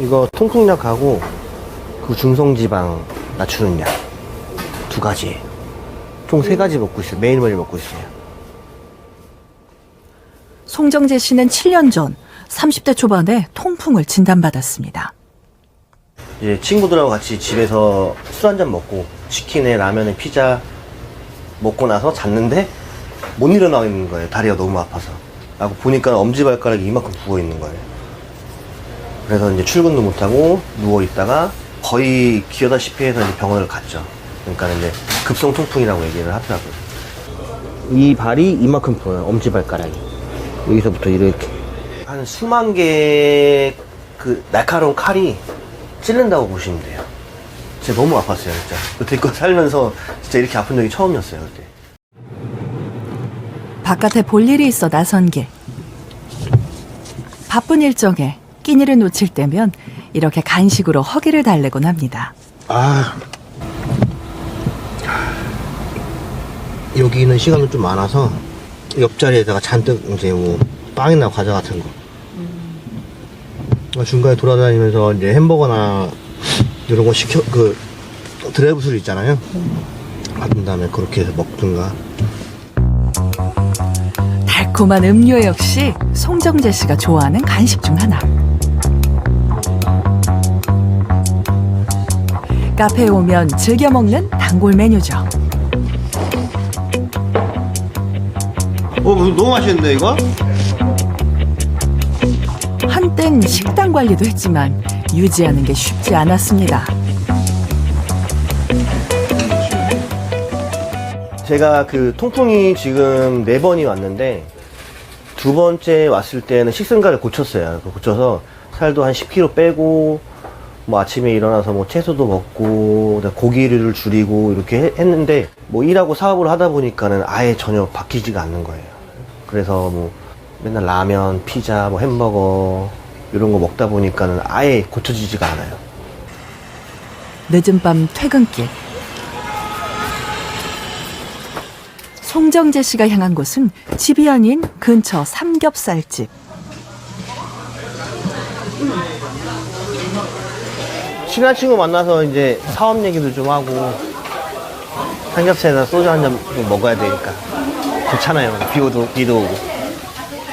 이거 통풍약하고 그 중성지방 낮추는 약 두 가지. 총 세 가지 먹고 있어요. 매일매일 먹고 있어요. 송정재 씨는 7년 전 30대 초반에 통풍을 진단받았습니다. 이제 친구들하고 같이 집에서 술 한 잔 먹고 치킨에 라면에 피자 먹고 나서 잤는데 못 일어나 있는 거예요. 다리가 너무 아파서. 하고 보니까 엄지발가락이 이만큼 부어 있는 거예요. 그래서 이제 출근도 못하고 누워 있다가 거의 기어다시피 해서 이제 병원을 갔죠. 그러니까 이제 급성 통풍이라고 얘기를 하더라고요. 이 발이 이만큼 부어요. 엄지발가락이. 여기서부터 이렇게. 한 수만 개의 그 날카로운 칼이 찔른다고 보시면 돼요. 진짜 너무 아팠어요, 진짜. 여태껏 살면서 진짜 이렇게 아픈 적이 처음이었어요, 그때. 바깥에 볼 일이 있어 나선 길. 바쁜 일정에 끼니를 놓칠 때면 이렇게 간식으로 허기를 달래곤 합니다. 아. 여기는 시간은 좀 많아서 옆자리에다가 잔뜩 이제 뭐 빵이나 과자 같은 거. 어, 중간에 돌아다니면서 이제 햄버거나 이런 거 시켜 그 드라이브 스루 있잖아요. 받은 다음에 그렇게 해서 먹든가. 달콤한 음료 역시 송정재 씨가 좋아하는 간식 중 하나. 카페에 오면 즐겨 먹는 단골 메뉴죠. 어, 너무 맛있는데 이거? 한땐 식단 관리도 했지만 유지하는 게 쉽지 않았습니다. 제가 그 통풍이 지금 네 번이 왔는데 두 번째 왔을 때는 식생활을 고쳤어요. 고쳐서 살도 한 10kg 빼고 뭐 아침에 일어나서 뭐 채소도 먹고 고기를 줄이고 이렇게 해- 했는데 뭐 일하고 사업을 하다 보니까는 아예 전혀 바뀌지가 않는 거예요. 그래서 뭐 맨날 라면, 피자, 뭐 햄버거 이런 거 먹다 보니까는 아예 고쳐지지가 않아요. 늦은 밤 퇴근길. 송정재 씨가 향한 곳은 집이 아닌 근처 삼겹살집. 친한 친구 만나서 이제 사업 얘기도 좀 하고 삼겹살에다 소주 한잔 먹어야 되니까 좋잖아요. 비 오도 비도 오고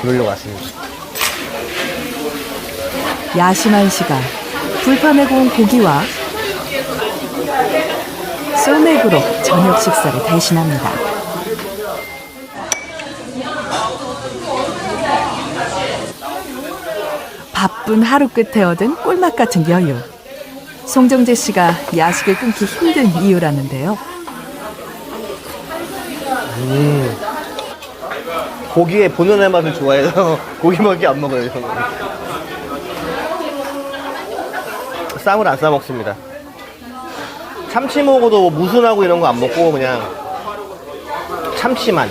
그러려고 왔습니다. 야심한 시간 불판에 구운 고기와 소맥으로 저녁 식사를 대신합니다. 바쁜 하루 끝에 얻은 꿀맛 같은 여유. 송정재 씨가 야식을 끊기 힘든 이유라는데요. 고기의 본연의 맛을 좋아해서 고기밖에 안 먹어요. 저는. 쌈을 안 싸 먹습니다. 참치 먹어도 무순하고 이런 거 안 먹고 그냥 참치만